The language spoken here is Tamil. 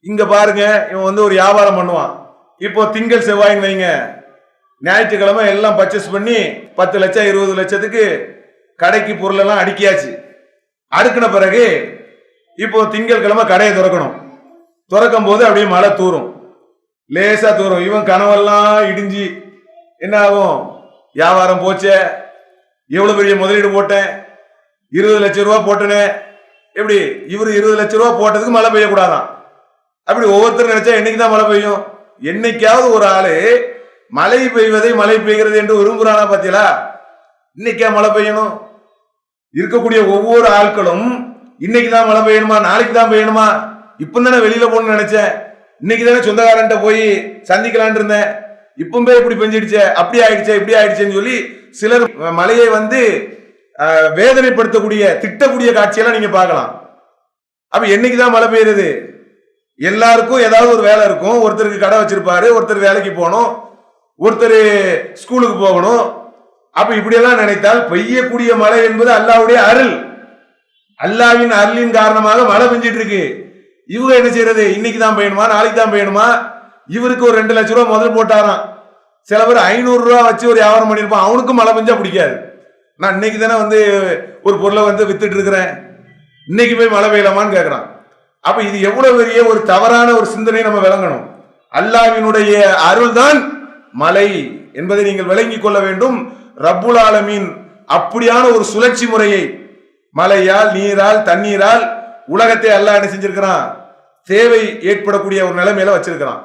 இங்க பாருங்க இவன் வந்து ஒரு வியாபாரம் பண்ணுவான். இப்போ திங்கள் செவ்வாய்ன்னு வைங்க. ஞாயிற்றுக்கிழமை எல்லாம் பர்ச்சேஸ் பண்ணி பத்து லட்சம் இருபது லட்சத்துக்கு கடைக்கு பொருள் எல்லாம் அடுக்கியாச்சு. அடுக்கின பிறகு இப்போ திங்கள் கிழமை கடையை திறக்கணும். திறக்கும் போது அப்படியே மழை தூரும் லேசா தூரும் இவன் கனவெல்லாம் இடிஞ்சு என்ன ஆகும்? வியாபாரம் போச்சே. எவ்வளவு பெரிய முதலீடு போட்டேன்? இருபது லட்ச ரூபா போட்டனே. எப்படி? இவர் இருபது லட்ச ரூபா போட்டதுக்கு மழை பெய்யக்கூடாதான். அப்படி ஒவ்வொருத்தரும் நினைச்சா என்னைக்கு தான் மழை பெய்யும்? என்னைக்காவது ஒரு ஆளு மழை பெய்வதை மழை பெய்கிறது என்று விரும்புகிறானா பாத்தீங்களா இன்னைக்கா மழை பெய்யணும். இருக்கக்கூடிய ஒவ்வொரு ஆட்களும் இன்னைக்கு தான் மழை பெய்யணுமா? நாளைக்கு தான் பெய்யணுமா? இப்போ தானே வெளியில போகணும்னு நினைச்சேன். இன்னைக்கு தானே சொந்தக்காரன்ட்ட போய் சந்திக்கலான் இருந்தேன். இப்பவுமே இப்படி பெஞ்சிடுச்சே அப்படி ஆயிடுச்சே இப்படி ஆயிடுச்சேன்னு சொல்லி சிலர் மழையை வந்து வேதனைப்படுத்தக்கூடிய திட்டக்கூடிய காட்சியெல்லாம் நீங்க பார்க்கலாம். அப்ப என்னைக்கு தான் மழை பெய்யுறது எல்லாருக்கும் ஏதாவது ஒரு வேலை இருக்கும். ஒருத்தருக்கு கடை வச்சிருப்பாரு ஒருத்தர் வேலைக்கு போகணும் ஒருத்தர் ஸ்கூலுக்கு போகணும். அப்ப இப்படியெல்லாம் நினைத்தால் பெய்யக்கூடிய மழை என்பது அல்லாவுடைய அருள். அல்லாவின் அருளின் காரணமாக மழை பெஞ்சிட்டு இருக்கு. இவங்க என்ன செய்யறது? இன்னைக்கு தான் பெய்யணுமா? நாளைக்கு தான் பெய்யணுமா? இவருக்கு ஒரு ரெண்டு லட்ச ரூபா முதல் போட்டாராம். சில பேர் ஐநூறு ரூபா வச்சு ஒரு வியாபாரம் பண்ணியிருப்பான். அவனுக்கும் மழை பெஞ்சா பிடிக்காது. நான் இன்னைக்கு தானே வந்து ஒரு பொருளை வந்து வித்துட்டு இருக்கிறேன். இன்னைக்கு போய் மழை பெய்யலாமான்னு கேட்கறான் அப்ப இது எவ்வளவு பெரிய ஒரு தவறான ஒரு சிந்தனை நம்ம விளங்கணும். அல்லாவினுடைய அருள்தான் மலை என்பதை நீங்கள் விளங்கிக் கொள்ள வேண்டும். ரப்புல் ஆலமீன் அப்படியான ஒரு சுழற்சி முறையை மலையால் நீரால் தண்ணீரால் உலகத்தை அல்லாஹ் என்ன செஞ்சிருக்கிறான்? தேவை ஏற்படக்கூடிய ஒரு நிலைமையில வச்சிருக்கிறான்.